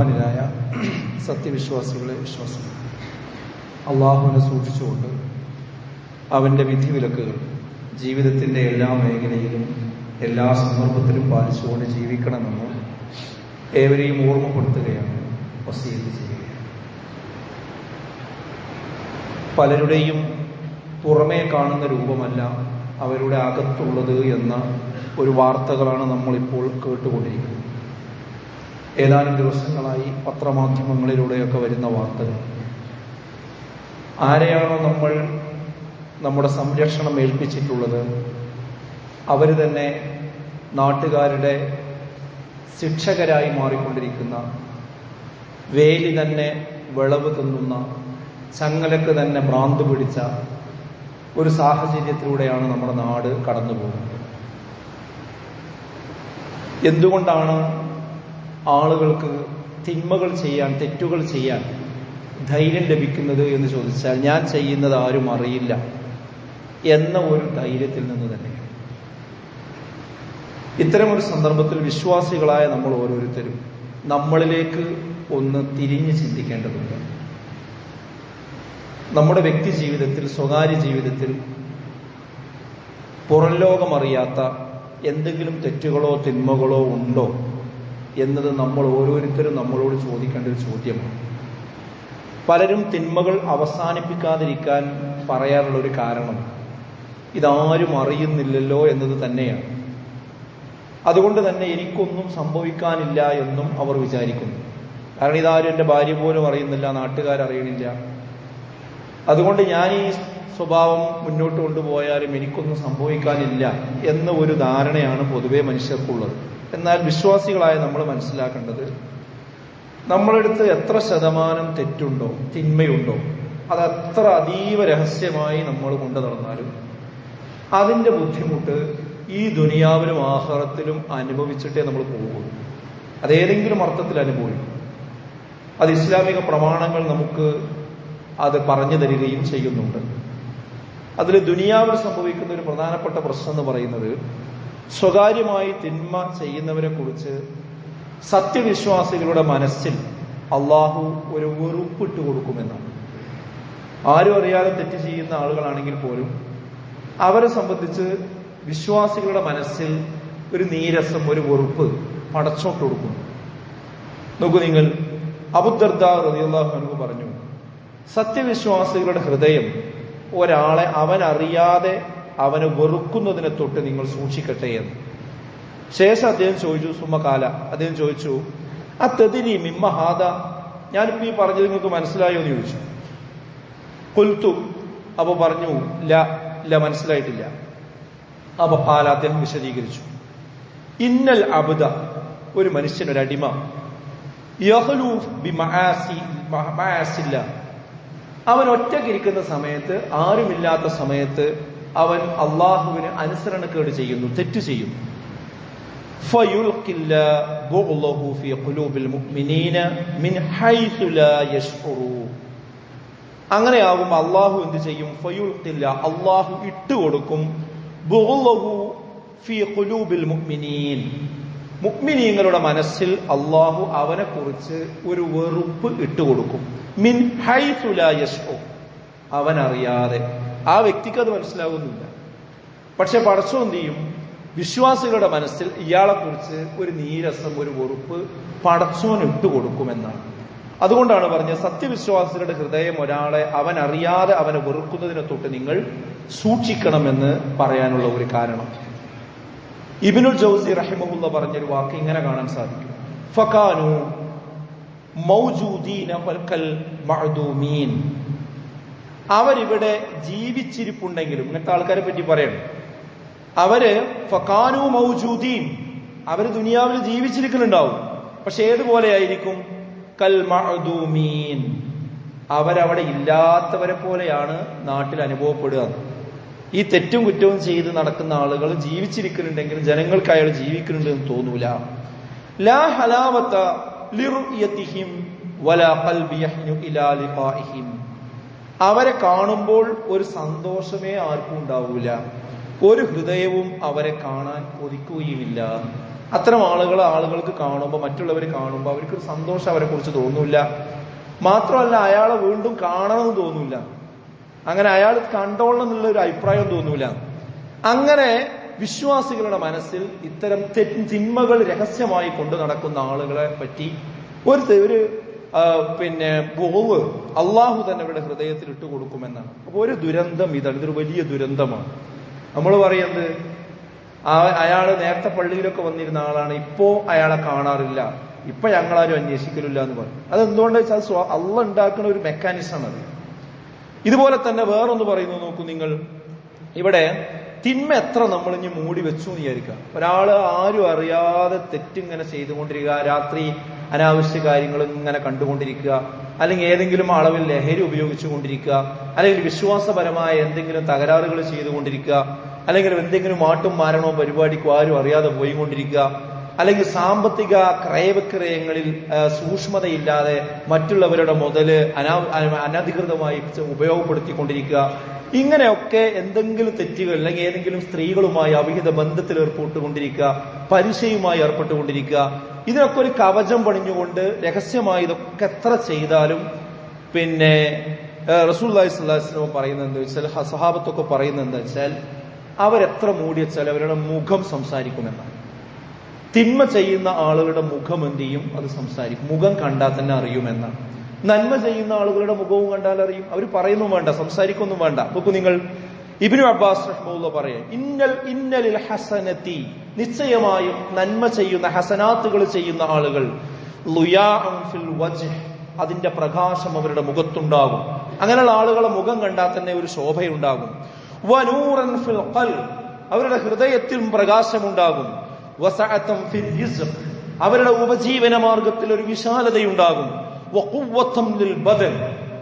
ബഹുമാനിരായ സത്യവിശ്വാസികളെ വിശ്വാസം. അള്ളാഹുവിനെ സൂക്ഷിച്ചുകൊണ്ട് അവന്റെ വിധിവിലക്കുകൾ ജീവിതത്തിന്റെ എല്ലാ മേഖലയിലും എല്ലാ സന്ദർഭത്തിലും പാലിച്ചുകൊണ്ട് ജീവിക്കണമെന്ന് ഏവരെയും ഓർമ്മപ്പെടുത്തുകയാണ് വസീത് ചെയ്യുകയാണ്. പലരുടെയും പുറമേ കാണുന്ന രൂപമല്ല അവരുടെ അകത്തുള്ളത് എന്ന ഒരു വാർത്തകളാണ് നമ്മളിപ്പോൾ കേട്ടുകൊണ്ടിരിക്കുന്നത്. ഏതാനും ദിവസങ്ങളായി പത്രമാധ്യമങ്ങളിലൂടെയൊക്കെ വരുന്ന വാർത്തകൾ. ആരെയാണോ നമ്മൾ നമ്മുടെ സംരക്ഷണം ഏൽപ്പിച്ചിട്ടുള്ളത്? അവർ തന്നെ നാട്ടുകാരുടെ ശിക്ഷകരായി മാറിക്കൊണ്ടിരിക്കുന്ന വേലി തന്നെ വിളവ് തിന്നുന്ന ചങ്ങലക്ക് തന്നെ ഭ്രാന്ത് പിടിച്ച ഒരു സാഹചര്യത്തിലൂടെയാണ് നമ്മുടെ നാട് കടന്നു പോകുന്നത് എന്തുകൊണ്ടാണ് ആളുകൾക്ക് തിന്മകൾ ചെയ്യാൻ തെറ്റുകൾ ചെയ്യാൻ ധൈര്യം ലഭിക്കുന്നത് എന്ന് ചോദിച്ചാൽ ഞാൻ ചെയ്യുന്നത് ആരും അറിയില്ല എന്ന ഒരു ധൈര്യത്തിൽ നിന്ന് തന്നെ ഇത്തരമൊരു സന്ദർഭത്തിൽ വിശ്വാസികളായ നമ്മൾ ഓരോരുത്തരും നമ്മളിലേക്ക് ഒന്ന് തിരിഞ്ഞ് ചിന്തിക്കേണ്ടതുണ്ട്. നമ്മുടെ വ്യക്തി ജീവിതത്തിൽ സ്വകാര്യ ജീവിതത്തിൽ പുറം ലോകമറിയാത്ത എന്തെങ്കിലും തെറ്റുകളോ തിന്മകളോ ഉണ്ടോ? എന്നത് നമ്മൾ ഓരോരുത്തരും നമ്മളോട് ചോദിക്കേണ്ട ഒരു ചോദ്യമാണ്. പലരും തിന്മകൾ അവസാനിപ്പിക്കാതിരിക്കാൻ പറയാനുള്ള ഒരു കാരണം ഇതാരും അറിയുന്നില്ലല്ലോ എന്നത് തന്നെയാണ്. അതുകൊണ്ട് തന്നെ എനിക്കൊന്നും സംഭവിക്കാനില്ല എന്നും അവർ വിചാരിക്കുന്നു. കാരണം ഇതാരും എന്റെ ഭാര്യ പോലും അറിയുന്നില്ല നാട്ടുകാരറിയണില്ല അതുകൊണ്ട് ഞാൻ ഈ സ്വഭാവം മുന്നോട്ട് കൊണ്ടുപോയാലും എനിക്കൊന്നും സംഭവിക്കാനില്ല എന്ന ഒരു ധാരണയാണ് പൊതുവെ മനുഷ്യർക്കുള്ളത്. എന്നാൽ വിശ്വാസികളായ നമ്മൾ മനസ്സിലാക്കേണ്ടത് നമ്മളെടുത്ത് എത്ര ശതമാനം തെറ്റുണ്ടോ തിന്മയുണ്ടോ അത് അത്ര അതീവ രഹസ്യമായി നമ്മൾ കൊണ്ടു നടന്നാലും അതിന്റെ ബുദ്ധിമുട്ട് ഈ ദുനിയാവിലും ആഹാരത്തിലും അനുഭവിച്ചിട്ടേ നമ്മൾ പോകുള്ളൂ അതേതെങ്കിലും അർത്ഥത്തിൽ അനുഭവിക്കും. അത് ഇസ്ലാമിക പ്രമാണങ്ങൾ നമുക്ക് അത് പറഞ്ഞു തരികയും ചെയ്യുന്നുണ്ട്. അതിൽ ദുനിയാവിൽ സംഭവിക്കുന്ന ഒരു പ്രധാനപ്പെട്ട പ്രശ്നം എന്ന് പറയുന്നത് സ്വകാര്യമായി തിന്മ ചെയ്യുന്നവരെ കുറിച്ച് സത്യവിശ്വാസികളുടെ മനസ്സിൽ അള്ളാഹു ഒരു വെറുപ്പിട്ട് കൊടുക്കുമെന്നാണ്. ആരും അറിയാതെ തെറ്റ് ചെയ്യുന്ന ആളുകളാണെങ്കിൽ പോലും അവരെ സംബന്ധിച്ച് വിശ്വാസികളുടെ മനസ്സിൽ ഒരു നീരസം ഒരു വെറുപ്പ് പടച്ചോട്ട് കൊടുക്കുന്നു. നോക്കൂ നിങ്ങൾ അബുദർദ റതിയല്ലാഹു അനു പറഞ്ഞു സത്യവിശ്വാസികളുടെ ഹൃദയം ഒരാളെ അവൻ അറിയാതെ അവന് വെറുക്കുന്നതിനെ തൊട്ട് നിങ്ങൾ സൂക്ഷിക്കട്ടെ എന്ന്. ശേഷം അദ്ദേഹം ചോദിച്ചു സുമകാല. അദ്ദേഹം ചോദിച്ചു ആ തെതിരി മിമ്മഹാദ ഞാനിപ്പോ ഈ പറഞ്ഞത് നിങ്ങൾക്ക് മനസ്സിലായോ എന്ന് ചോദിച്ചു. കൊൽത്തു അപ്പൊ പറഞ്ഞു ല ല മനസ്സിലായിട്ടില്ല. അപ്പൊ പാല അദ്ദേഹം വിശദീകരിച്ചു. ഇന്നൽ അബുദ. ഒരു മനുഷ്യൻ ഒരു അടിമ. അവൻ ഒറ്റക്കിരിക്കുന്ന സമയത്ത് ആരുമില്ലാത്ത സമയത്ത് അവൻ അള്ളാഹുവിന് അനുസരണക്കേട് ചെയ്യുന്നു തെറ്റ് ചെയ്യും അങ്ങനെയാവും അള്ളാഹു എന്ത് ചെയ്യും? ഫയുൽക്കില്ല അള്ളാഹു ഇട്ടുകൊടുക്കും മുക്മിനീങ്ങളുടെ മനസ്സിൽ അള്ളാഹു അവനെ കുറിച്ച് ഒരു വെറുപ്പ് ഇട്ടുകൊടുക്കും മിൻ ഹൈസു ലാ യശ്ഉ. അവൻ അറിയാതെ ആ വ്യക്തിക്ക് അത് മനസ്സിലാകുന്നില്ല പക്ഷെ പടച്ചോ എന്ത് ചെയ്യും? വിശ്വാസികളുടെ മനസ്സിൽ ഇയാളെക്കുറിച്ച് ഒരു നീരസം ഒരു വെറുപ്പ് പടച്ചോൻ ഇട്ടുകൊടുക്കുമെന്നാണ് അതുകൊണ്ടാണ് പറഞ്ഞത് സത്യവിശ്വാസികളുടെ ഹൃദയം ഒരാളെ അവൻ അറിയാതെ അവനെ വെറുക്കുന്നതിനെ തൊട്ട് നിങ്ങൾ സൂക്ഷിക്കണമെന്ന് പറയാനുള്ള ഒരു കാരണം. ഇബിനുൽ ജൗസി റഹിമുല്ല പറഞ്ഞൊരു വാക്ക് ഇങ്ങനെ കാണാൻ സാധിക്കും. ഫക്കാനു മഅദൂമീൻ. അവരിവിടെ ജീവിച്ചിരിപ്പുണ്ടെങ്കിലും ഇങ്ങനത്തെ ആൾക്കാരെ പറ്റി പറയണം. അവർ ഫക്കാനു മൗജൂദീൻ അവർ ദുനിയാവിൽ ജീവിച്ചിരിക്കുന്നുണ്ടാവും. പക്ഷെ ഏതുപോലെയായിരിക്കും കൽ മഅദൂമീൻ. അവരവിടെ ഇല്ലാത്തവരെ പോലെയാണ് നാട്ടിൽ അനുഭവപ്പെടുക. ഈ തെറ്റും കുറ്റവും ചെയ്ത് നടക്കുന്ന ആളുകൾ ജീവിച്ചിരിക്കുന്നുണ്ടെങ്കിൽ ജനങ്ങൾക്ക് അയാൾ ജീവിക്കുന്നുണ്ട് എന്ന് തോന്നൂല. ലാ ഹലാവത്ത ലിറുയത്തിഹിം വലാ ഖൽബി യഹ്നു ഇലാ അവരെ കാണുമ്പോൾ ഒരു സന്തോഷമേ ആർക്കും ഉണ്ടാവൂല. ഒരു ഹൃദയവും അവരെ കാണാൻ കൊതിക്കുകയുമില്ല. അത്തരം ആളുകൾ ആളുകൾക്ക് കാണുമ്പോൾ മറ്റുള്ളവർ കാണുമ്പോൾ അവർക്ക് ഒരു സന്തോഷം അവരെ കുറിച്ച് തോന്നൂല മാത്രമല്ല അയാളെ വീണ്ടും കാണണമെന്ന് തോന്നൂല അങ്ങനെ അയാൾ കണ്ടോളണം എന്നുള്ള ഒരു അഭിപ്രായം തോന്നൂല. അങ്ങനെ വിശ്വാസികളുടെ മനസ്സിൽ ഇത്തരം തിന്മകൾ രഹസ്യമായി കൊണ്ടു നടക്കുന്ന ആളുകളെ പറ്റി ഒരു ഒരു പിന്നെ ബോവ് അള്ളാഹു തന്നെ അവരുടെ ഹൃദയത്തിൽ ഇട്ട് കൊടുക്കുമെന്നാണ്. ഒരു ദുരന്തം ഇതാണ്. ഇതൊരു വലിയ ദുരന്തമാണ്. നമ്മൾ പറയുന്നത് അയാൾ നേരത്തെ പള്ളിയിലൊക്കെ വന്നിരുന്ന ആളാണ്. ഇപ്പോ അയാളെ കാണാറില്ല. ഇപ്പൊ ഞങ്ങളാരും അന്വേഷിക്കലില്ല എന്ന് പറയും അതെന്തുകൊണ്ടെന്ന് വെച്ചാൽ സ്വ- അള്ള ഉണ്ടാക്കുന്ന ഒരു മെക്കാനിസം അത്. ഇതുപോലെ തന്നെ വേറൊന്ന് പറയുന്നു നോക്കൂ നിങ്ങൾ. ഇവിടെ തിന്മ എത്ര നമ്മൾ ഇനി മൂടി വെച്ചു എന്ന് വിചാരിക്കുക. ഒരാൾ ആരും അറിയാതെ തെറ്റിങ്ങനെ ചെയ്തുകൊണ്ടിരിക്കുക. രാത്രി അനാവശ്യ കാര്യങ്ങൾ ഇങ്ങനെ കണ്ടുകൊണ്ടിരിക്കുക അല്ലെങ്കിൽ ഏതെങ്കിലും അളവിൽ ലഹരി ഉപയോഗിച്ചുകൊണ്ടിരിക്കുക അല്ലെങ്കിൽ വിശ്വാസപരമായ എന്തെങ്കിലും തകരാറുകൾ ചെയ്തുകൊണ്ടിരിക്കുക അല്ലെങ്കിൽ എന്തെങ്കിലും മാട്ടും മാരണവും പരിപാടിക്കും ആരും അറിയാതെ പോയിക്കൊണ്ടിരിക്കുക അല്ലെങ്കിൽ സാമ്പത്തിക ക്രയവിക്രയങ്ങളിൽ സൂക്ഷ്മതയില്ലാതെ മറ്റുള്ളവരുടെ മുതൽ അന- അനധികൃതമായി ഉപയോഗപ്പെടുത്തിക്കൊണ്ടിരിക്കുക ഇങ്ങനെയൊക്കെ എന്തെങ്കിലും തെറ്റുകൾ അല്ലെങ്കിൽ ഏതെങ്കിലും സ്ത്രീകളുമായി അവിഹിത ബന്ധത്തിൽ ഏർപ്പെട്ടുകൊണ്ടിരിക്കുക പരിശയുമായി ഏർപ്പെട്ടുകൊണ്ടിരിക്കുക ഇതിനൊക്കെ ഒരു കവചം പണിഞ്ഞുകൊണ്ട് രഹസ്യമായി ഇതൊക്കെ എത്ര ചെയ്താലും പിന്നെ റസൂൽ സ്വല്ലാസ്ലം പറയുന്നത് എന്താ വെച്ചാൽ ഹ- സഹാബത്തൊക്കെ പറയുന്നത് എന്താ വെച്ചാൽ അവരെത്ര മൂടി വെച്ചാൽ അവരുടെ മുഖം സംസാരിക്കുമെന്നാണ്. തിന്മ ചെയ്യുന്ന ആളുകളുടെ മുഖം എന്ത് ചെയ്യും? അത് സംസാരിക്കും. മുഖം കണ്ടാൽ തന്നെ അറിയുമെന്നാണ്. നന്മ ചെയ്യുന്ന ആളുകളുടെ മുഖവും കണ്ടാൽ അറിയും അവർ പറയുന്നു വേണ്ട സംസാരിക്കൊന്നും വേണ്ട. നോക്കൂ നിങ്ങൾ. ഇബിനു അബ്ബാസ് പറയാം ഇന്നൽ ഇന്നലിൽ ഹസനത്തി. നിശ്ചയമായും നന്മ ചെയ്യുന്ന ഹസനാത്തുകൾ ചെയ്യുന്ന ആളുകൾ അതിന്റെ പ്രകാശം അവരുടെ മുഖത്തുണ്ടാകും. അങ്ങനെയുള്ള ആളുകളെ മുഖം കണ്ടാൽ തന്നെ ഒരു ശോഭയുണ്ടാകും. അവരുടെ ഹൃദയത്തിലും പ്രകാശമുണ്ടാകും. അവരുടെ ഉപജീവന മാർഗത്തിൽ ഒരു വിശാലതയുണ്ടാകും.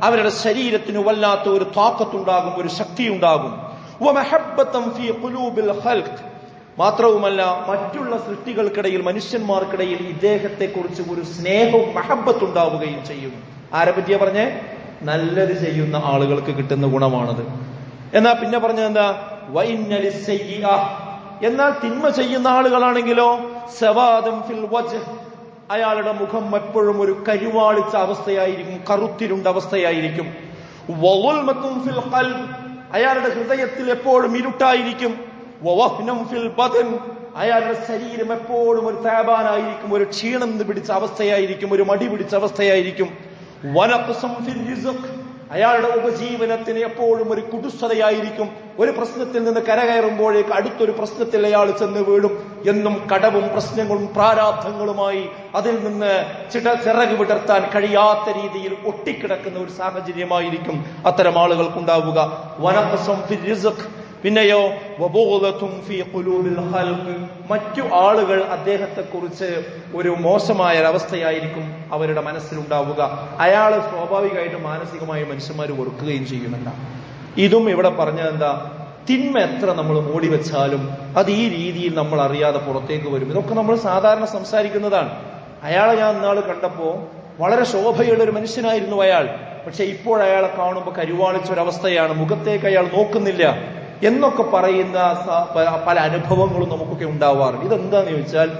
അവരുടെ ശരീരത്തിന് വല്ലാത്ത ഒരു താക്കത്തുണ്ടാകും ഒരു ശക്തി ഉണ്ടാകും മാത്രവുമല്ല മറ്റുള്ള സൃഷ്ടികൾക്കിടയിൽ മനുഷ്യന്മാർക്കിടയിൽ ഇദ്ദേഹത്തെ കുറിച്ച് ഒരു സ്നേഹവും മഹബത്തുണ്ടാവുകയും ചെയ്യും. ആരെ പറ്റിയാ പറഞ്ഞേ? നല്ലത് ചെയ്യുന്ന ആളുകൾക്ക് കിട്ടുന്ന ഗുണമാണത്. എന്നാ പിന്നെ പറഞ്ഞത് എന്താ. എന്നാൽ തിന്മ ചെയ്യുന്ന ആളുകളാണെങ്കിലോ സവാദം ഫിൽ അയാളുടെ മുഖം എപ്പോഴും ഒരു കരുവാളിച്ച അവസ്ഥയായിരിക്കും കറുത്തിരുണ്ട അവസ്ഥയായിരിക്കും. ഫിൽ ഖൽബ്. അയാളുടെ ഹൃദയത്തിൽ എപ്പോഴും ഇരുട്ടായിരിക്കും. ഫിൽ ബദൻ. അയാളുടെ ശരീരം എപ്പോഴും ഒരു താപാനായിരിക്കും ഒരു ക്ഷീണം പിടിച്ച അവസ്ഥയായിരിക്കും ഒരു മടി പിടിച്ച അവസ്ഥയായിരിക്കും. ഫിൽ റിസ്ഖ് അയാളുടെ ഉപജീവനത്തിന് എപ്പോഴും ഒരു കുടുസതയായിരിക്കും ഒരു പ്രശ്നത്തിൽ നിന്ന് കരകയറുമ്പോഴേക്ക് അടുത്തൊരു പ്രശ്നത്തിൽ അയാൾ ചെന്ന് വീഴും. എന്നും കടവും പ്രശ്നങ്ങളും പ്രാരാബ്ധങ്ങളുമായി അതിൽ നിന്ന് ചിട ചിറക് വിടർത്താൻ കഴിയാത്ത രീതിയിൽ ഒട്ടിക്കിടക്കുന്ന ഒരു സാഹചര്യമായിരിക്കും അത്തരം ആളുകൾക്കുണ്ടാവുക. പിന്നെയോ മറ്റു ആളുകൾ അദ്ദേഹത്തെ കുറിച്ച് ഒരു മോശമായ ഒരവസ്ഥയായിരിക്കും അവരുടെ മനസ്സിലുണ്ടാവുക. അയാൾ സ്വാഭാവികമായിട്ട് മാനസികമായി മനുഷ്യന്മാർ വെറുക്കുകയും ചെയ്യുമെന്നാണ് ഇതും ഇവിടെ പറഞ്ഞത് എന്താ തിന്മ എത്ര നമ്മൾ മൂടി വെച്ചാലും അത് ഈ രീതിയിൽ നമ്മൾ അറിയാതെ പുറത്തേക്ക് വരും. ഇതൊക്കെ നമ്മൾ സാധാരണ സംസാരിക്കുന്നതാണ്. അയാളെ ഞാൻ ഇന്നാൾ കണ്ടപ്പോ വളരെ ശോഭയുള്ള ഒരു മനുഷ്യനായിരുന്നു അയാൾ. പക്ഷെ ഇപ്പോൾ അയാളെ കാണുമ്പോൾ കരുവാളിച്ച ഒരവസ്ഥയാണ്. മുഖത്തേക്ക് അയാൾ നോക്കുന്നില്ല. എന്നൊക്കെ പറയുന്ന പല അനുഭവങ്ങളും നമുക്കൊക്കെ ഉണ്ടാവാറുണ്ട്. ഇതെന്താന്ന് ചോദിച്ചാൽ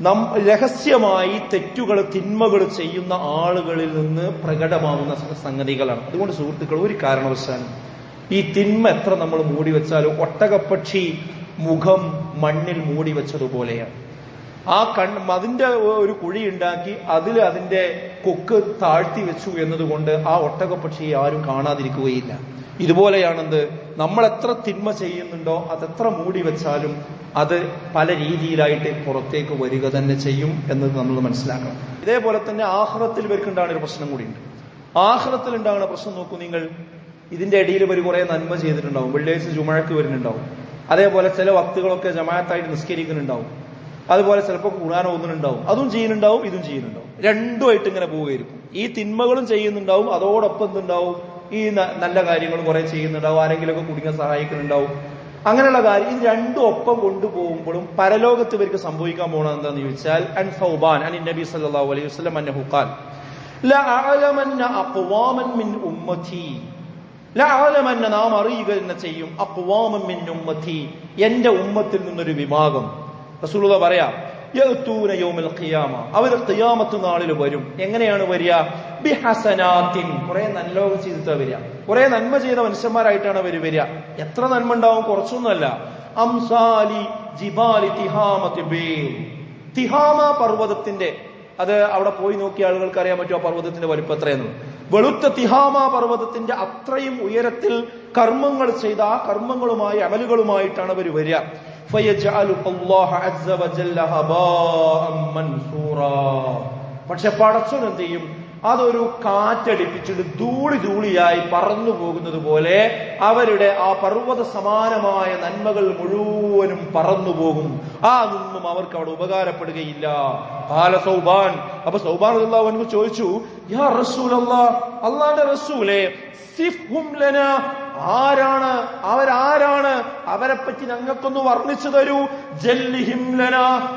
നം രഹസ്യമായി തെറ്റുകൾ തിന്മകൾ ചെയ്യുന്ന ആളുകളിൽ നിന്ന് പ്രകടമാവുന്ന സംഗതികളാണ്. അതുകൊണ്ട് സുഹൃത്തുക്കൾ ഒരു കാരണവശാലും ഈ തിന്മ എത്ര നമ്മൾ മൂടി വെച്ചാലും ഒട്ടകപ്പക്ഷി മുഖം മണ്ണിൽ മൂടി വെച്ചതുപോലെയാണ്. ആ കൺ അതിന്റെ ഒരു കുഴി ഉണ്ടാക്കി അതിൽ അതിന്റെ കൊക്ക് താഴ്ത്തി വെച്ചു എന്നതുകൊണ്ട് ആ ഒട്ടകപ്പക്ഷിയെ ആരും കാണാതിരിക്കുകയില്ല. ഇതുപോലെയാണെന്ത്? നമ്മൾ എത്ര തിന്മ ചെയ്യുന്നുണ്ടോ അതെത്ര മൂടി വെച്ചാലും അത് പല രീതിയിലായിട്ട് പുറത്തേക്ക് വരിക തന്നെ ചെയ്യും എന്നത് നമ്മൾ മനസ്സിലാക്കണം. ഇതേപോലെ തന്നെ ആഹ്റത്തിൽ ഇവർക്കുണ്ടാകുന്ന ഒരു പ്രശ്നം കൂടിയുണ്ട്. ആഹ്റത്തിൽ ഉണ്ടാകുന്ന പ്രശ്നം നോക്കൂ നിങ്ങൾ. ഇതിന്റെ ഇടയിൽ ഇവർ കുറെ നന്മ ചെയ്തിട്ടുണ്ടാവും. വെള്ളിയാഴ്ച ചുമഴക്ക് വരുന്നുണ്ടാവും. അതേപോലെ ചില വക്തുകളൊക്കെ ജമാഅത്തായിട്ട് നിസ്കരിക്കുന്നുണ്ടാവും. അതുപോലെ ചിലപ്പോൾ ഖുർആൻ ഓതുന്നുണ്ടാവും. അതും ചെയ്യുന്നുണ്ടാവും ഇതും ചെയ്യുന്നുണ്ടാവും. രണ്ടുമായിട്ട് ഇങ്ങനെ പോവുകയായിരിക്കും. ഈ തിന്മകളും ചെയ്യുന്നുണ്ടാവും അതോടൊപ്പം എന്തുണ്ടാവും? ഈ നല്ല കാര്യങ്ങളും കുറെ ചെയ്യുന്നുണ്ടാവും ആരെങ്കിലുമൊക്കെ കുടുങ്ങാൻ സഹായിക്കുന്നുണ്ടാവും. അങ്ങനെയുള്ള കാര്യം ഇത് രണ്ടും ഒപ്പം കൊണ്ടുപോകുമ്പോഴും പരലോകത്ത് ഇവർക്ക് സംഭവിക്കാൻ പോകണം എന്താന്ന് ചോദിച്ചാൽ അൻ സൗബാൻ അൻ നബി സല്ലല്ലാഹു അലൈഹി വസല്ലം അന്നഹു ഖാൽ ലഅഅലമന്ന ഉമ്മതി നാം അറിയുക തന്നെ ചെയ്യും. അഖ്വാമൻ മിൻ ഉമ്മതി എന്റെ ഉമ്മത്തിൽ നിന്നൊരു വിഭാഗം. റസൂലത പറയാം അവർ ഖിയാമത്ത് നാളിൽ വരും. എങ്ങനെയാണ് വരിക? ബിഹസനാത്തിൻ. കുറെ നല്ല ചെയ്തിട്ടാ വരിക. കുറെ നന്മ ചെയ്ത മനുഷ്യന്മാരായിട്ടാണ് അവർ വരിക. എത്ര നന്മ ഉണ്ടാവും കുറച്ചൊന്നുമല്ല. അംസാലി ജിബാലി തിഹാമത്തി തിഹാമ പർവതത്തിന്റെ അത് അവിടെ പോയി നോക്കിയ ആളുകൾക്ക് അറിയാൻ പറ്റും ആ പർവതത്തിന്റെ വലിപ്പം എത്രയെന്ന്? വെളുത്ത തിഹാമ പർവതത്തിന്റെ അത്രയും ഉയരത്തിൽ കർമ്മങ്ങൾ ചെയ്ത ആ കർമ്മങ്ങളുമായി അമലുകളുമായിട്ടാണ് അവർ വരിക. പക്ഷെ പടച്ചോൻ എന്ത് ചെയ്യും? അതൊരു കാറ്റടിപ്പിച്ചിട്ട് ധൂളി ധൂളിയായി പറന്നു പോകുന്നത് പോലെ അവരുടെ ആ പർവത സമാനമായ നന്മകൾ മുഴുവനും പറന്നു പോകും. ആ നിന്നും അവർക്ക് അവിടെ ഉപകാരപ്പെടുകയില്ല. കാല സൗബാൻ. അപ്പൊ സൗബാൻ അള്ളാഹു ചോദിച്ചു യാ റസൂൽ അള്ളാന്റെ റസൂലെ ലന ആരാണ്? അവരാരാണ്? അവരെ പറ്റി ഞങ്ങൾക്കൊന്ന് വർണിച്ചു തരൂ. ജല്ലിഹിം ലന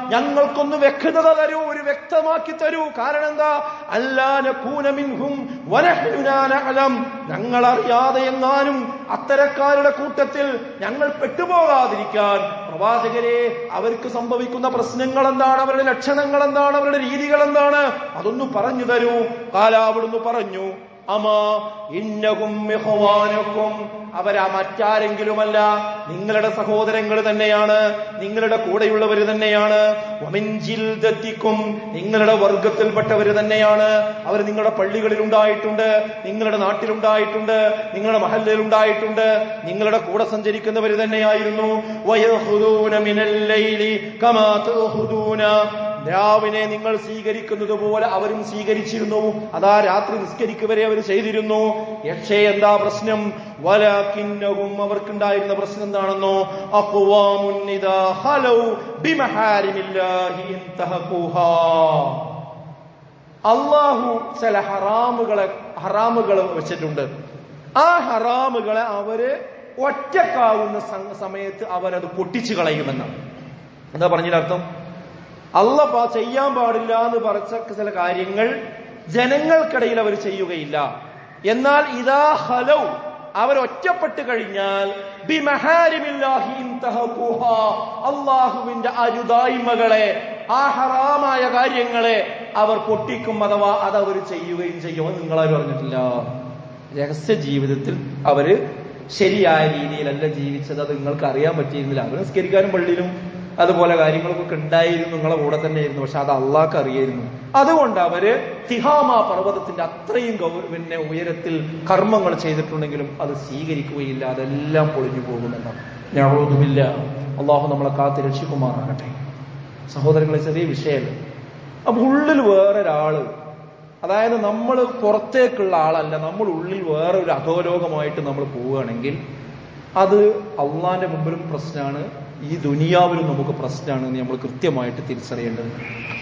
ഞങ്ങൾക്കൊന്ന് വ്യക്തത തരൂ. ഒരു വ്യക്തമാക്കി തരൂ. കാരണം എന്താ? അല്ലാനൂനമിൻഹും വനഹ്നുനാനഅലം ഞങ്ങൾ അറിയാതെ എങ്ങാനും അത്തരക്കാരുടെ കൂട്ടത്തിൽ ഞങ്ങൾ പെട്ടുപോകാതിരിക്കാൻ. പ്രവാചകരെ അവർക്ക് സംഭവിക്കുന്ന പ്രശ്നങ്ങൾ എന്താണ് അവരുടെ ലക്ഷണങ്ങൾ എന്താണ് അവരുടെ രീതികൾ എന്താണ് അതൊന്ന് പറഞ്ഞു തരൂ. കാലാവിടുന്ന് പറഞ്ഞു. അമാ ഇന്നകും ഇഖ്വാനുക്കും അവരാ മറ്റാരെങ്കിലുമല്ല നിങ്ങളുടെ സഹോദരങ്ങൾ തന്നെയാണ് നിങ്ങളുടെ കൂടെയുള്ളവർ തന്നെയാണ്. വമിൻ ജിൽദത്തിക്കും നിങ്ങളുടെ വർഗത്തിൽപ്പെട്ടവർ തന്നെയാണ്. അവർ നിങ്ങളുടെ പള്ളികളിൽ ഉണ്ടായിട്ടുണ്ട് നിങ്ങളുടെ നാട്ടിലുണ്ടായിട്ടുണ്ട് നിങ്ങളുടെ മഹല്ലയിൽ ഉണ്ടായിട്ടുണ്ട് നിങ്ങളുടെ കൂടെ സഞ്ചരിക്കുന്നവർ തന്നെയായിരുന്നു. രാവിനെ നിങ്ങൾ സ്വീകരിക്കുന്നത് പോലെ അവരും സ്വീകരിച്ചിരുന്നു. അതാ രാത്രി നിസ്കരിക്കുവരെ അവർ ചെയ്തിരുന്നു. യക്ഷേ എന്താ പ്രശ്നം? വലാക്കിന്നവും അവർക്കുണ്ടായിരുന്ന പ്രശ്നം എന്താണെന്നോ? അള്ളാഹു ചില ഹറാമുകളെ ഹറാമുകൾ വെച്ചിട്ടുണ്ട്. ആ ഹറാമുകളെ അവർ ഒറ്റക്കാവുന്ന സമയത്ത് അവരത് പൊട്ടിച്ചു കളയുമെന്നാണ്. എന്താ പറഞ്ഞതിന്റെ അർത്ഥം അല്ല ചെയ്യാൻ പാടില്ല എന്ന് പറഞ്ഞ ചില കാര്യങ്ങൾ ജനങ്ങൾക്കിടയിൽ അവർ ചെയ്യുകയില്ല എന്നാൽ ഇതാ ഹലൗ അവർ ഒറ്റപ്പെട്ട് കഴിഞ്ഞാൽ. അള്ളാഹുവിന്റെ അരുതായ്മകളെ ആ ഹറാമായ കാര്യങ്ങളെ അവർ പൊട്ടിക്കും അഥവാ അത് അവർ ചെയ്യുകയും ചെയ്യും അത് നിങ്ങളാരും അറിഞ്ഞിട്ടില്ല രഹസ്യ ജീവിതത്തിൽ അവർ ശരിയായ രീതിയിലല്ല ജീവിച്ചത് അത് നിങ്ങൾക്ക് അറിയാൻ പറ്റിയിരുന്നില്ല അവർ നിസ്കരിക്കാനും പള്ളിയിലും അതുപോലെ കാര്യങ്ങളൊക്കെ ഉണ്ടായിരുന്നു നിങ്ങളെ കൂടെ തന്നെ ആയിരുന്നു പക്ഷെ അത് അള്ളാഹ്ക്ക് അറിയായിരുന്നു. അതുകൊണ്ട് അവർ തിഹാമ പർവതത്തിന്റെ അത്രയും പിന്നെ ഉയരത്തിൽ കർമ്മങ്ങൾ ചെയ്തിട്ടുണ്ടെങ്കിലും അത് സ്വീകരിക്കുകയില്ല. അതെല്ലാം പൊളിഞ്ഞു പോകുമെന്നാണ്. ഞങ്ങളുമില്ല അള്ളാഹു നമ്മളെ കാത്തു രക്ഷിക്കുമാറാകട്ടെ. സഹോദരങ്ങളെ ചെറിയ വിഷയമല്ല. അപ്പൊ ഉള്ളിൽ വേറൊരാൾ അതായത് നമ്മൾ പുറത്തേക്കുള്ള ആളല്ല നമ്മൾ ഉള്ളിൽ വേറെ ഒരു അധോലോകമായിട്ട് നമ്മൾ പോവുകയാണെങ്കിൽ അത് അള്ളാന്റെ മുമ്പിലും പ്രശ്നമാണ്. ഈ ദുനിയാവിലും നമുക്ക് പ്രശ്നമാണ് നമ്മൾ കൃത്യമായിട്ട് തിരിച്ചറിയേണ്ടത്.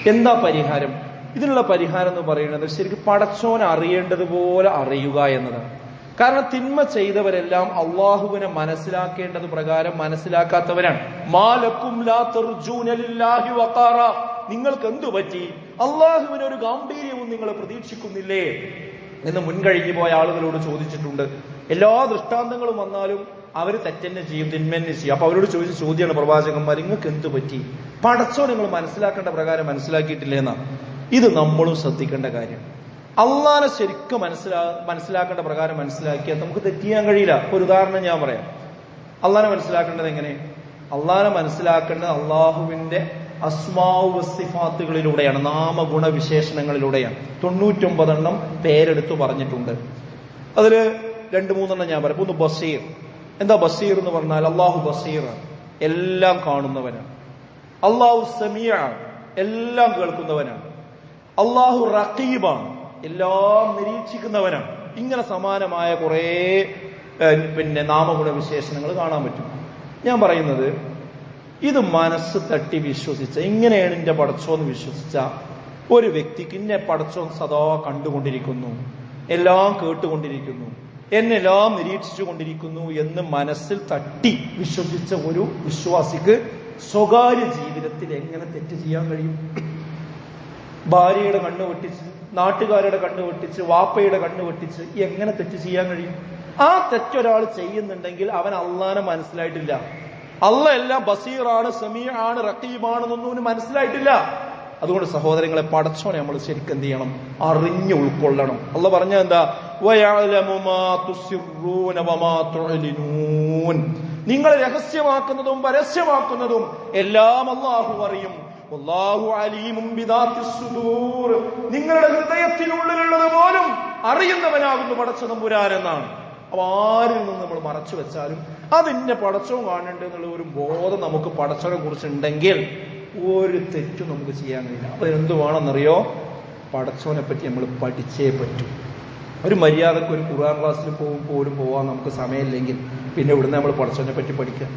എന്താ പരിഹാരം? ഇതിനുള്ള പരിഹാരം എന്ന് പറയുന്നത് ശരിക്കും പടച്ചോൻ അറിയേണ്ടതുപോലെ അറിയുക എന്നതാണ്. കാരണം തിന്മ ചെയ്തവരെല്ലാം അള്ളാഹുവിനെ മനസ്സിലാക്കേണ്ടത് പ്രകാരം മനസ്സിലാക്കാത്തവരാണ്. മാലക്കും. നിങ്ങൾക്ക് എന്തു പറ്റി? അള്ളാഹുവിന് ഒരു ഗാംഭീര്യവും നിങ്ങൾ പ്രതീക്ഷിക്കുന്നില്ലേ? എന്ന് മുൻകഴിഞ്ഞു പോയ ആളുകളോട് ചോദിച്ചിട്ടുണ്ട്. എല്ലാ ദൃഷ്ടാന്തങ്ങളും വന്നാലും അവർ തെറ്റന്നെ ചെയ്യും തിന്മന്നെ ചെയ്യും. അപ്പൊ അവരോട് ചോദിച്ച ചോദ്യമാണ് പ്രവാചകന്മാർ നിങ്ങൾക്ക് എന്ത് പറ്റി? പടച്ചോ നിങ്ങൾ മനസ്സിലാക്കേണ്ട പ്രകാരം മനസ്സിലാക്കിയിട്ടില്ലേ എന്നാ? ഇത് നമ്മളും ശ്രദ്ധിക്കേണ്ട കാര്യം. അള്ളാനെ ശരിക്കും മനസ്സിലാ മനസ്സിലാക്കേണ്ട പ്രകാരം മനസ്സിലാക്കിയാൽ നമുക്ക് തെറ്റിയാൻ കഴിയില്ല. ഒരു ഉദാഹരണം ഞാൻ പറയാം. അള്ളാനെ മനസ്സിലാക്കേണ്ടത് എങ്ങനെ? അള്ളാനെ മനസ്സിലാക്കേണ്ടത് അള്ളാഹുവിന്റെ അസ്മാവുസിഫാത്തുകളിലൂടെയാണ് നാമഗുണ വിശേഷണങ്ങളിലൂടെയാണ്. തൊണ്ണൂറ്റൊമ്പതെണ്ണം പേരെടുത്തു പറഞ്ഞിട്ടുണ്ട്. അതിൽ രണ്ട് മൂന്നെണ്ണം ഞാൻ പറയാം. ഒന്ന് ബസീർ എന്താ ബസീർ എന്ന് പറഞ്ഞാൽ അള്ളാഹു ബസീറാണ് എല്ലാം കാണുന്നവനാണ്. അള്ളാഹു സമീയാണ് എല്ലാം കേൾക്കുന്നവനാണ്. അള്ളാഹു റക്കീബാണ് എല്ലാം നിരീക്ഷിക്കുന്നവനാണ്. ഇങ്ങനെ സമാനമായ കുറേ പിന്നെ നാമഗുണ വിശേഷണങ്ങൾ കാണാൻ പറ്റും. ഞാൻ പറയുന്നത് ഇത് മനസ്സ് തട്ടി വിശ്വസിച്ച ഇങ്ങനെയാണ് എന്റെ പടച്ചോന്ന് വിശ്വസിച്ച ഒരു വ്യക്തിക്ക് ഇന്നെ പടച്ചോൻ സദാ കണ്ടുകൊണ്ടിരിക്കുന്നു. എല്ലാം കേട്ടുകൊണ്ടിരിക്കുന്നു. എന്നെല്ലാം നിരീക്ഷിച്ചു കൊണ്ടിരിക്കുന്നു എന്ന് മനസ്സിൽ തട്ടി വിശ്വസിച്ച ഒരു വിശ്വാസിക്ക് സ്വകാര്യ ജീവിതത്തിൽ എങ്ങനെ തെറ്റ് ചെയ്യാൻ കഴിയും? ഭാര്യയുടെ കണ്ണ് വെട്ടിച്ച് നാട്ടുകാരുടെ കണ്ണ് വെട്ടിച്ച് വാപ്പയുടെ കണ്ണ് വെട്ടിച്ച് എങ്ങനെ തെറ്റ് ചെയ്യാൻ കഴിയും? ആ തെറ്റൊരാൾ ചെയ്യുന്നുണ്ടെങ്കിൽ അവൻ അള്ളാനെ മനസ്സിലായിട്ടില്ല. അല്ല എല്ലാം ബസീറാണ് സമീറാണ് റക്കീബാണെന്നൊന്നും മനസ്സിലായിട്ടില്ല. അതുകൊണ്ട് സഹോദരങ്ങളെ പടച്ചോനെ നമ്മൾ ശരിക്കും എന്ത് ചെയ്യണം? അറിഞ്ഞു ഉൾക്കൊള്ളണം. അല്ല പറഞ്ഞ എന്താ? നിങ്ങൾ രഹസ്യമാക്കുന്നതും പരസ്യമാക്കുന്നതും എല്ലാം അള്ളാഹു അറിയും. അള്ളാഹു അലീമും നിങ്ങളുടെ ഹൃദയത്തിനുള്ളിലുള്ളത് പോലും അറിയുന്നവനാകുന്നു പടച്ച തമ്പുരാൻ എന്നാണ് അപ്പൊ ആരിൽ നിന്ന് നമ്മൾ മറച്ചു വെച്ചാലും അതിന്റെ പടച്ചവും കാണണ്ട എന്നുള്ള ഒരു ബോധം നമുക്ക് പടച്ചവനെ കുറിച്ചുണ്ടെങ്കിൽ ഒരു തെറ്റും നമുക്ക് ചെയ്യാൻ കഴിയില്ല. അപ്പൊ എന്ത് വേണമെന്നറിയോ? പടച്ചവനെ പറ്റി നമ്മൾ പഠിച്ചേ പറ്റൂ. ഒരു മര്യാദയ്ക്ക് ഒരു ഖുർആൻ ക്ലാസ്സിൽ പോകും പോലും പോവാൻ നമുക്ക് സമയമില്ലെങ്കിൽ പിന്നെ ഇവിടുന്ന് നമ്മൾ പടച്ചവനെ പറ്റി പഠിക്കുക.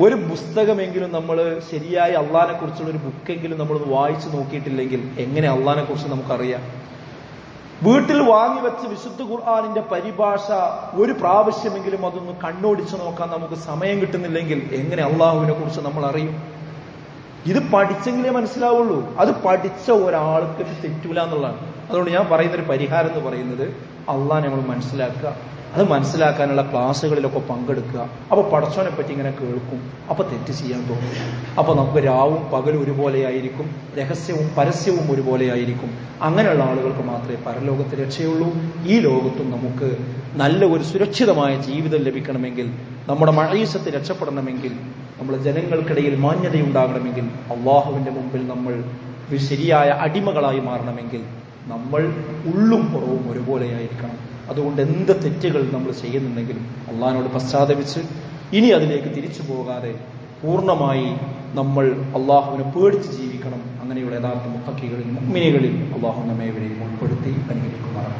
ഒരു പുസ്തകമെങ്കിലും നമ്മൾ ശരിയായി അള്ളഹാനെ കുറിച്ചുള്ള ഒരു ബുക്കെങ്കിലും നമ്മൾ വായിച്ചു നോക്കിയിട്ടില്ലെങ്കിൽ എങ്ങനെ അള്ളഹാനെ കുറിച്ച് നമുക്കറിയാം? വീട്ടിൽ വാങ്ങി വെച്ച വിശുദ്ധ ഖുർആാനിന്റെ പരിഭാഷ ഒരു പ്രാവശ്യമെങ്കിലും അതൊന്ന് കണ്ണോടിച്ചു നോക്കാൻ നമുക്ക് സമയം കിട്ടുന്നില്ലെങ്കിൽ എങ്ങനെ അള്ളാഹുവിനെ കുറിച്ച് നമ്മൾ അറിയും? ഇത് പഠിച്ചെങ്കിലേ മനസ്സിലാവുള്ളൂ. അത് പഠിച്ച ഒരാൾക്ക് തെറ്റൂല എന്നുള്ളതാണ്. അതുകൊണ്ട് ഞാൻ പറയുന്ന ഒരു പരിഹാരം എന്ന് പറയുന്നത് അള്ളാഹ് നമ്മൾ മനസ്സിലാക്കുക. അത് മനസ്സിലാക്കാനുള്ള ക്ലാസ്സുകളിലൊക്കെ പങ്കെടുക്കുക. അപ്പോൾ പടച്ചോനെ പറ്റി ഇങ്ങനെ കേൾക്കും. അപ്പോൾ തെറ്റ് ചെയ്യാൻ തോന്നും. അപ്പോൾ നമുക്ക് രാവും പകലും ഒരുപോലെയായിരിക്കും രഹസ്യവും പരസ്യവും ഒരുപോലെയായിരിക്കും അങ്ങനെയുള്ള ആളുകൾക്ക് മാത്രമേ പരലോകത്ത് രക്ഷയുള്ളൂ. ഈ ലോകത്തും നമുക്ക് നല്ല ഒരു സുരക്ഷിതമായ ജീവിതം ലഭിക്കണമെങ്കിൽ നമ്മുടെ മഴീസത്ത് രക്ഷപ്പെടണമെങ്കിൽ നമ്മുടെ ജനങ്ങൾക്കിടയിൽ മാന്യതയുണ്ടാകണമെങ്കിൽ അള്ളാഹുവിന്റെ മുമ്പിൽ നമ്മൾ ശരിയായ അടിമകളായി മാറണമെങ്കിൽ നമ്മൾ ഉള്ളും പുറവും ഒരുപോലെയായിരിക്കണം അതുകൊണ്ട് എന്ത് തെറ്റുകൾ നമ്മൾ ചെയ്യുന്നുണ്ടെങ്കിലും അള്ളാഹിനോട് പശ്ചാത്തപിച്ച് ഇനി അതിലേക്ക് തിരിച്ചു പോകാതെ പൂർണ്ണമായി നമ്മൾ അള്ളാഹുവിനെ പേടിച്ച് ജീവിക്കണം അങ്ങനെയുള്ള യഥാർത്ഥ മുത്തക്കികളിൽ മുഗ്മിനികളിൽ അള്ളാഹു നമ്മേവരെയും ഉൾപ്പെടുത്തി അനുകരിക്കുമാറാണ്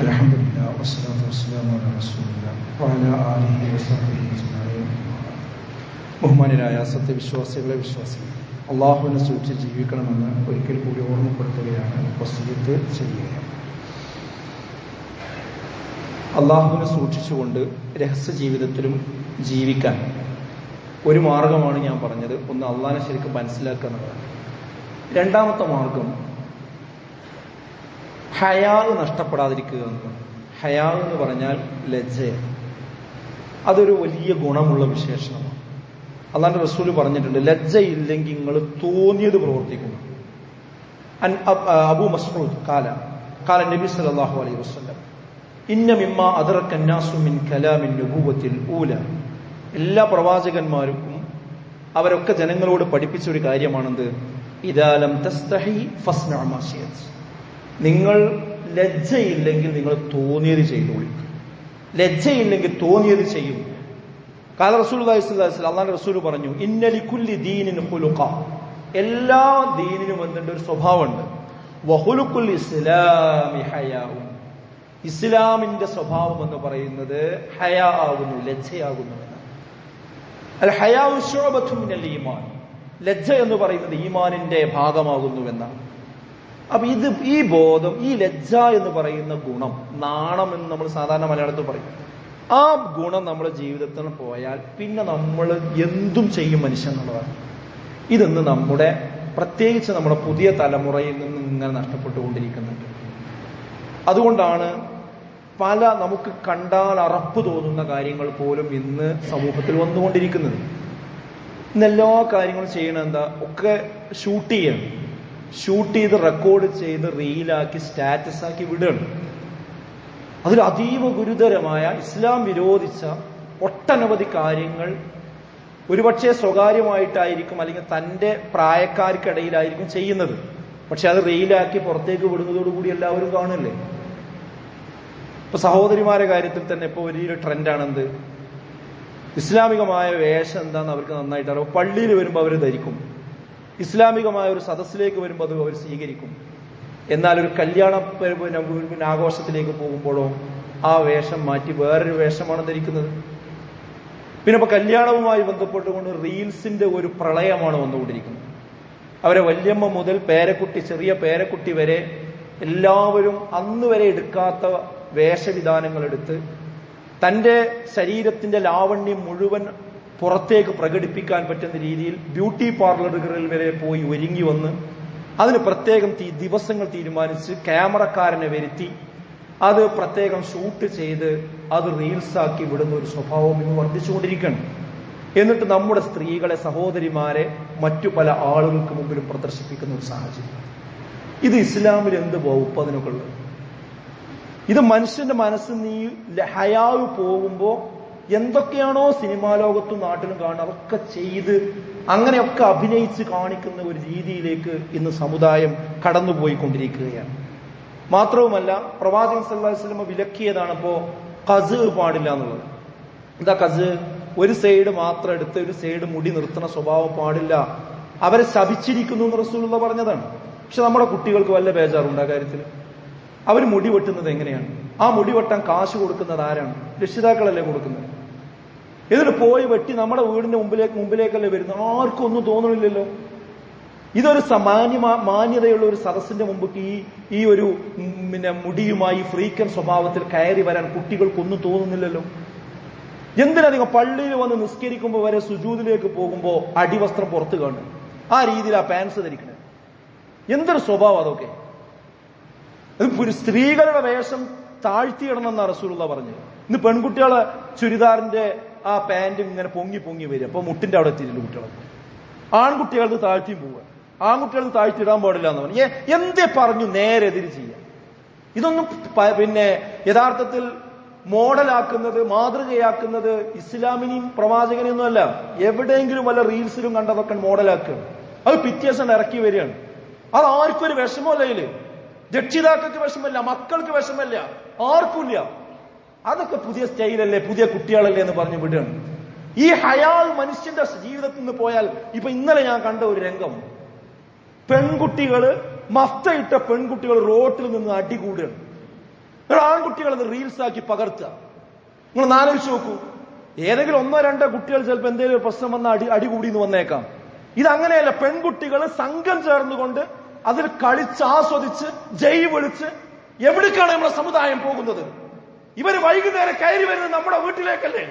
الحمد لله والصلاة والسلام على رسول الله وعلى آله وصحبه أجمعين ബഹുമാനരായ സത്യവിശ്വാസികളെ വിശ്വാസികൾ അള്ളാഹുവിനെ സൂക്ഷിച്ച് ജീവിക്കണമെന്ന് ഒരിക്കൽ കൂടി ഓർമ്മപ്പെടുത്തുകയാണ് വസീയത്ത് ചെയ്യുകയാണ് അള്ളാഹുവിനെ സൂക്ഷിച്ചുകൊണ്ട് രഹസ്യ ജീവിതത്തിലും ജീവിക്കാൻ ഒരു മാർഗമാണ് ഞാൻ പറഞ്ഞത്. ഒന്ന് അള്ളാഹിനെ ശരിക്കും മനസ്സിലാക്കുക എന്നുള്ളതാണ്. രണ്ടാമത്തെ മാർഗം ഹയാവ് നഷ്ടപ്പെടാതിരിക്കുക എന്നതാണ് ഹയാവ് എന്ന് പറഞ്ഞാൽ ലജ്ജയാണ്. അതൊരു വലിയ ഗുണമുള്ള വിശേഷണമാണ്. അള്ളാന്റെ റസൂൽ പറഞ്ഞിട്ടുണ്ട് ലജ്ജയില്ലെങ്കിൽ നിങ്ങൾ തോന്നിയത് പ്രവർത്തിക്കുന്നു. അബു മസ്ഹൂദ് കാല കാല നബി സലാഹു അലൈഹി വസ്ലം ഇന്ന മിമ്മ അതിറക്കന്നാസുമിൻ കലാമിൻ നുഭൂവത്തിൽ ഊല. എല്ലാ പ്രവാചകന്മാർക്കും അവരൊക്കെ ജനങ്ങളോട് പഠിപ്പിച്ച ഒരു കാര്യമാണെന്ത്? ഇതാലം തസ്തഹി ഫസ്നാമാശിയത് നിങ്ങൾ ലജ്ജയില്ലെങ്കിൽ നിങ്ങൾ തോന്നിയത് ചെയ്തോളി. ലജ്ജയില്ലെങ്കിൽ തോന്നിയത് ചെയ്യും. കാല റസൂൽ അള്ളാഹ് റസൂൽ പറഞ്ഞു ഇന്നലിക്കുല്ലി ദീനിന് ഹുലുക്ക എല്ലാ ദീനിനും എന്തുണ്ട്? ഒരു സ്വഭാവമുണ്ട്. വഹുലുക്കുൽ ഇസ്ലാമി ഹയാവും ഇസ്ലാമിന്റെ സ്വഭാവം എന്ന് പറയുന്നത് ഹയാ ആകുന്നു ലജ്ജയാകുന്നു എന്നാണ്. അൽ ഹയാവു ശോഭത്തു മിനൽ ഈമാൻ. ലജ്ജ എന്ന് പറയുന്നത് ഈമാനിന്റെ ഭാഗമാകുന്നുവെന്നാണ് അപ്പൊ ഇത് ഈ ബോധം ഈ ലജ്ജ എന്ന് പറയുന്ന ഗുണം നാണം എന്ന് നമ്മൾ സാധാരണ മലയാളത്തിൽ പറയും. ആ ഗുണം നമ്മുടെ ജീവിതത്തിൽ പോയാൽ പിന്നെ നമ്മൾ എന്തും ചെയ്യും മനുഷ്യൻ എന്നുള്ളതാണ്. ഇതൊന്ന് നമ്മുടെ പ്രത്യേകിച്ച് നമ്മുടെ പുതിയ തലമുറയിൽ നിന്ന് ഇങ്ങനെ നഷ്ടപ്പെട്ടുകൊണ്ടിരിക്കുന്നുണ്ട്. അതുകൊണ്ടാണ് പല നമുക്ക് കണ്ടാൽ അറപ്പ് തോന്നുന്ന കാര്യങ്ങൾ പോലും ഇന്ന് സമൂഹത്തിൽ വന്നുകൊണ്ടിരിക്കുന്നത്. ഇന്ന് എല്ലാ കാര്യങ്ങളും ചെയ്യണ എന്താ? ഒക്കെ ഷൂട്ട് ചെയ്യണം. ഷൂട്ട് ചെയ്ത് റെക്കോർഡ് ചെയ്ത് റീലാക്കി സ്റ്റാറ്റസ് ആക്കി വിടുകയാണ്. അതിൽ അതീവ ഗുരുതരമായ ഇസ്ലാം വിരോധിച്ച ഒട്ടനവധി കാര്യങ്ങൾ ഒരുപക്ഷെ സ്വകാര്യമായിട്ടായിരിക്കും അല്ലെങ്കിൽ തന്റെ പ്രായക്കാർക്കിടയിലായിരിക്കും ചെയ്യുന്നത്. പക്ഷെ അത് റെയിലാക്കി പുറത്തേക്ക് വിടുന്നതോടുകൂടി എല്ലാവരും കാണില്ലേ ഇപ്പൊ സഹോദരിമാരെ കാര്യത്തിൽ തന്നെ ഇപ്പൊ വലിയൊരു ട്രെൻഡാണെന്ത്? ഇസ്ലാമികമായ വേഷം എന്താന്ന് അവർക്ക് നന്നായിട്ട് അറിയാം. പള്ളിയിൽ വരുമ്പോൾ അവർ ധരിക്കും. ഇസ്ലാമികമായ ഒരു സദസ്സിലേക്ക് വരുമ്പോൾ അത് അവർ സ്വീകരിക്കും. എന്നാൽ ഒരു കല്യാണ പിന്നെ ആഘോഷത്തിലേക്ക് പോകുമ്പോഴോ ആ വേഷം മാറ്റി വേറൊരു വേഷമാണ് ധരിക്കുന്നത്. പിന്നെ ഇപ്പൊ കല്യാണവുമായി ബന്ധപ്പെട്ടുകൊണ്ട് റീൽസിന്റെ ഒരു പ്രളയമാണ് വന്നുകൊണ്ടിരിക്കുന്നത്. അവരെ വല്യമ്മ മുതൽ പേരക്കുട്ടി ചെറിയ പേരക്കുട്ടി വരെ എല്ലാവരും അന്ന് വരെ എടുക്കാത്ത വേഷവിധാനങ്ങൾ എടുത്ത് തന്റെ ശരീരത്തിന്റെ ലാവണ്യം മുഴുവൻ പുറത്തേക്ക് പ്രകടിപ്പിക്കാൻ പറ്റുന്ന രീതിയിൽ ബ്യൂട്ടി പാർലറുകളിൽ വരെ പോയി ഒരുങ്ങി വന്ന് അതിന് പ്രത്യേകം ദിവസങ്ങൾ തീരുമാനിച്ച് ക്യാമറക്കാരനെ വരുത്തി അത് പ്രത്യേകം ഷൂട്ട് ചെയ്ത് അത് റീൽസാക്കി വിടുന്ന ഒരു സ്വഭാവം ഇന്ന് വർദ്ധിച്ചുകൊണ്ടിരിക്കുകയാണ്. എന്നിട്ട് നമ്മുടെ സ്ത്രീകളെ സഹോദരിമാരെ മറ്റു പല ആളുകൾക്ക് മുമ്പിലും പ്രദർശിപ്പിക്കുന്ന ഒരു സാഹചര്യം. ഇത് ഇസ്ലാമിൽ എന്ത് വകുപ്പ് അതിനൊക്കെ ഇത് മനുഷ്യന്റെ മനസ്സ് നീ ഹയാവ് പോകുമ്പോ എന്തൊക്കെയാണോ സിനിമാ ലോകത്തും നാട്ടിലും കാണുന്നത് അതൊക്കെ ചെയ്ത് അങ്ങനെയൊക്കെ അഭിനയിച്ച് കാണിക്കുന്ന ഒരു രീതിയിലേക്ക് ഇന്ന് സമുദായം കടന്നുപോയിക്കൊണ്ടിരിക്കുകയാണ്. മാത്രവുമല്ല പ്രവാചകൻ സല്ലാസ്ലമ വിലക്കിയതാണ് ഇപ്പോ കസ് പാടില്ല എന്നുള്ളത്. എന്താ കസ്? ഒരു സൈഡ് മാത്രം എടുത്ത് ഒരു സൈഡ് മുടി നിർത്തുന്ന സ്വഭാവം പാടില്ല. അവരെ ശപിച്ചിരിക്കുന്നു എന്ന് റസൂലുള്ള പറഞ്ഞതാണ്. പക്ഷെ നമ്മുടെ കുട്ടികൾക്ക് വല്ല ബേജാറുണ്ട് ആ കാര്യത്തിൽ അവർ മുടി വെട്ടുന്നത് എങ്ങനെയാണ്? ആ മുടി വെട്ടാൻ കാശ് കൊടുക്കുന്നത് ആരാണ്? രക്ഷിതാക്കളല്ലേ കൊടുക്കുന്നത്. എന്നിട്ട് പോയി വെട്ടി നമ്മുടെ വീടിന്റെ മുമ്പിലേക്ക് മുമ്പിലേക്കല്ലേ വരുന്നത്? ആർക്കും ഒന്നും തോന്നണില്ലല്ലോ. ഇതൊരു സമാന്യ മാന്യതയുള്ള ഒരു സദസ്സിന്റെ മുമ്പ് ഈ ഈ ഒരു പിന്നെ മുടിയുമായി ഫ്രീക്കൻ സ്വഭാവത്തിൽ കയറി വരാൻ കുട്ടികൾക്കൊന്നും തോന്നുന്നില്ലല്ലോ. നിങ്ങൾ പള്ളിയിൽ വന്ന് നിസ്കരിക്കുമ്പോൾ വരെ സുജൂതിലേക്ക് പോകുമ്പോൾ അടിവസ്ത്രം പുറത്ത് കാണും ആ രീതിയിൽ ആ പാൻസ് ധരിക്കണത് എന്തൊരു സ്വഭാവം അതൊക്കെ? ഒരു സ്ത്രീകളുടെ വേഷം താഴ്ത്തിയിടണമെന്നാ റസൂലുള്ള പറഞ്ഞത്. ഇന്ന് പെൺകുട്ടികളെ ചുരിദാറിന്റെ ആ പാന്റും ഇങ്ങനെ പൊങ്ങി പൊങ്ങി വരും. അപ്പൊ മുട്ടിന്റെ അവിടെ എത്തിയില്ല കുട്ടികളൊക്കെ ആൺകുട്ടികൾക്ക് താഴ്ത്തിയും പോവുക. ആൺകുട്ടികൾക്ക് താഴ്ത്തിയിടാൻ പാടില്ല എന്ന് പറഞ്ഞു. എന്തേ പറഞ്ഞു നേരെ എതിര് ചെയ്യാം ഇതൊന്നും പിന്നെ യഥാർത്ഥത്തിൽ മോഡലാക്കുന്നത് മാതൃകയാക്കുന്നത് ഇസ്ലാമിനെയും പ്രവാചകനെയൊന്നും അല്ല. എവിടെയെങ്കിലും വല്ല റീൽസിലും കണ്ടതൊക്കെ മോഡലാക്കുകയാണ് അത് പിറ്റേഴ്സൺ ഇറക്കി വരികയാണ്. അത് ആർക്കും ഒരു വിഷമമല്ല ഇതിൽ രക്ഷിതാക്കൾക്ക് വിഷമല്ല മക്കൾക്ക് വിഷമല്ല ആർക്കുമില്ല അതൊക്കെ പുതിയ സ്റ്റൈലല്ലേ പുതിയ കുട്ടികളല്ലേ എന്ന് പറഞ്ഞു വിടുകയാണ്. ഈ ഹയാൾ മനുഷ്യന്റെ ജീവിതത്തിൽ നിന്ന് പോയാൽ ഇപ്പൊ ഇന്നലെ ഞാൻ കണ്ട ഒരു രംഗം. പെൺകുട്ടികൾ മഫ്തയിട്ട പെൺകുട്ടികൾ റോട്ടിൽ നിന്ന് അടികൂടുകയാണ് ആൺകുട്ടികൾ അത് റീൽസാക്കി പകർത്തുക. നിങ്ങൾ ആലോചിച്ച് നോക്കൂ. ഏതെങ്കിലും ഒന്നോ രണ്ടോ കുട്ടികൾ ചിലപ്പോൾ എന്തെങ്കിലും പ്രശ്നം വന്ന അടി അടികൂടി എന്ന് വന്നേക്കാം. ഇത് അങ്ങനെയല്ല പെൺകുട്ടികൾ സംഘം ചേർന്നുകൊണ്ട് അതിൽ കളിച്ച് ആസ്വദിച്ച് ജയ് വിളിച്ച് എവിടേക്കാണ് നമ്മുടെ സമുദായം പോകുന്നത്? ഇവർ വൈകുന്നേരം കയറി വരുന്നത് നമ്മുടെ വീട്ടിലേക്കല്ലേ?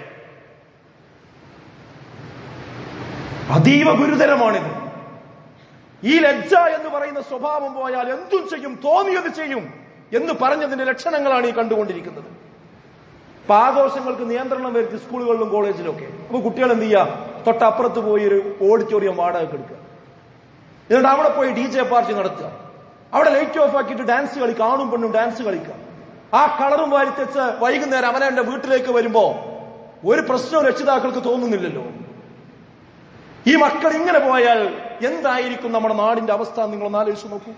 അതീവ ഗുരുതരമാണിത്. ഈ ലജ്ജ എന്ന് പറയുന്ന സ്വഭാവം പോയാൽ എന്തും ചെയ്യും തോന്നിയത് ചെയ്യും എന്ന് പറഞ്ഞതിന്റെ ലക്ഷണങ്ങളാണ് ഈ കണ്ടുകൊണ്ടിരിക്കുന്നത്. അപ്പൊ ആഘോഷങ്ങൾക്ക് നിയന്ത്രണം വരുത്തി സ്കൂളുകളിലും കോളേജിലും ഒക്കെ അപ്പൊ കുട്ടികൾ എന്ത് ചെയ്യുക തൊട്ടപ്പുറത്ത് പോയി ഒരു ഓഡിറ്റോറിയം വാടകയ്ക്ക് എടുക്കുക. എന്നിട്ട് അവിടെ പോയി ഡി ജെ പാർട്ടി നടത്തുക. അവിടെ ലൈറ്റ് ഓഫ് ആക്കിയിട്ട് ഡാൻസ് കളിക്കുക ആണും പെണ്ണും ഡാൻസ് കളിക്കുക. ആ കളറും വാരിത്തെച്ച് വൈകുന്നേരം അവനെ എന്റെ വീട്ടിലേക്ക് വരുമ്പോ ഒരു പ്രശ്നവും രക്ഷിതാക്കൾക്ക് തോന്നുന്നില്ലല്ലോ. ഈ മക്കൾ ഇങ്ങനെ പോയാൽ എന്തായിരിക്കും നമ്മുടെ നാടിന്റെ അവസ്ഥ നിങ്ങളൊന്ന് ആലോചിച്ച് നോക്കൂ.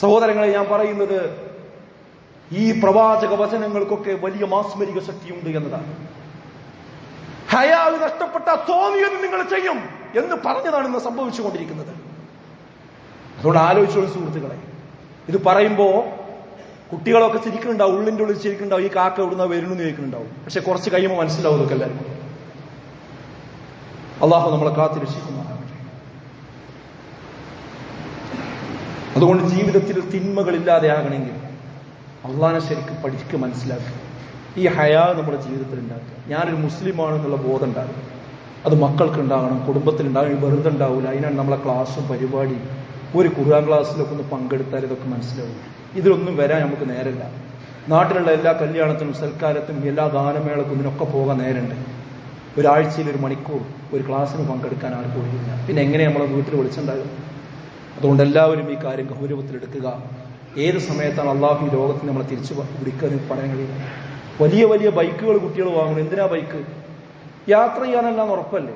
സഹോദരങ്ങളെ ഞാൻ പറയുന്നത് ഈ പ്രവാചക വചനങ്ങൾക്കൊക്കെ വലിയ മാസ്മരിക ശക്തിയുണ്ട് എന്നതാണ്. ഹയാവ് നഷ്ടപ്പെട്ട തോന്നിയത് നിങ്ങൾ ചെയ്യും എന്ന് പറഞ്ഞതാണ് ഇന്ന് സംഭവിച്ചുകൊണ്ടിരിക്കുന്നത്. അതുകൊണ്ട് ആലോചിച്ചോളൂ സുഹൃത്തുക്കളെ. ഇത് പറയുമ്പോ കുട്ടികളൊക്കെ ചിരിക്കുന്നുണ്ടാവും ഉള്ളിന്റെ ഉള്ളിൽ ചിരിക്കുന്നുണ്ടാവും ഈ കാക്ക എവിടുന്ന വരുന്നു ചോദിക്കുന്നുണ്ടാവും. പക്ഷെ കുറച്ച് കഴിയുമ്പോൾ മനസ്സിലാവും ഇതൊക്കെ എല്ലാവർക്കും അള്ളാഹു നമ്മളെ കാത്തി രക്ഷിക്കുന്നു അതുകൊണ്ട് ജീവിതത്തിൽ തിന്മകളില്ലാതെ ആകണമെങ്കിൽ അള്ളാഹിനെ ശരിക്കും പഠിക്ക് മനസ്സിലാക്കുക. ഈ ഹയാ നമ്മുടെ ജീവിതത്തിൽ ഉണ്ടാക്കുക. ഞാനൊരു മുസ്ലിമാണെന്നുള്ള ബോധം ഉണ്ടാകും. അത് മക്കൾക്ക് ഉണ്ടാകണം കുടുംബത്തിൽ ഉണ്ടാകണം വെറുതെ ഉണ്ടാവില്ല അതിനാണ് നമ്മളെ ക്ലാസ്സും പരിപാടിയും ഒരു ഖുർആൻ ക്ലാസ്സിലൊക്കെ ഒന്ന് പങ്കെടുത്താൽ ഇതൊക്കെ മനസ്സിലാവും. ഇതിലൊന്നും വരാൻ നമുക്ക് നേരമില്ല. നാട്ടിലുള്ള എല്ലാ കല്യാണത്തിനും സൽക്കാരത്തിനും എല്ലാ ഗാനമേളക്കും ഇതിനൊക്കെ പോകാൻ നേരമുണ്ട്. ഒരാഴ്ചയിൽ ഒരു മണിക്കൂർ ഒരു ക്ലാസ്സിന് പങ്കെടുക്കാൻ ആർക്കും ഒഴിയില്ല പിന്നെ എങ്ങനെ നമ്മളെ വീട്ടിൽ വിളിച്ചുണ്ടാകും അതുകൊണ്ട് എല്ലാവരും ഈ കാര്യം ഗൗരവത്തിലെടുക്കുക ഏത് സമയത്താണ് അള്ളാഹു ഈ ലോകത്തിൽ നമ്മളെ തിരിച്ചു പിടിക്കുക പറയാൻ കഴിയുന്നത് വലിയ വലിയ ബൈക്കുകൾ കുട്ടികൾ വാങ്ങണം എന്തിനാ ബൈക്ക്? യാത്ര ചെയ്യാനല്ലാന്ന് ഉറപ്പല്ലേ?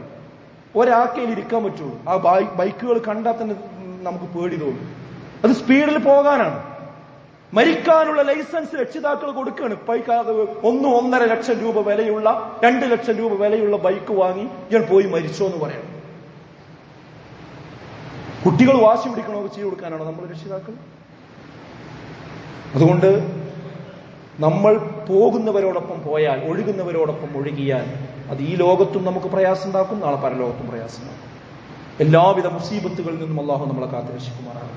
ഒരാക്കയിൽ ഇരിക്കാൻ പറ്റുള്ളൂ. ആ ബൈക്കുകൾ കണ്ടാൽ തന്നെ നമുക്ക് പേടി തോന്നും. അത് സ്പീഡിൽ പോകാനാണ്. മരിക്കാനുള്ള ലൈസൻസ് രക്ഷിതാക്കൾ കൊടുക്കുകയാണ്. ഒന്ന് ഒന്നര ലക്ഷം രൂപ വിലയുള്ള രണ്ട് ലക്ഷം രൂപ വിലയുള്ള ബൈക്ക് വാങ്ങി ഞാൻ പോയി മരിച്ചോ എന്ന് പറയണം കുട്ടികൾ വാശി പിടിക്കണോ ചെയ്തു കൊടുക്കാനാണോ നമ്മൾ രക്ഷിതാക്കൾ? അതുകൊണ്ട് നമ്മൾ പോകുന്നവരോടൊപ്പം പോയാൽ ഒഴുകുന്നവരോടൊപ്പം ഒഴുകിയാൽ അത് ഈ ലോകത്തും നമുക്ക് പ്രയാസം ഉണ്ടാക്കും നാളെ പരലോകത്തും പ്രയാസം എല്ലാവിധ മുസീബത്തുകളിൽ നിന്നും അള്ളാഹു നമ്മളെ കാത്തുരക്ഷിക്കുമാറാണ്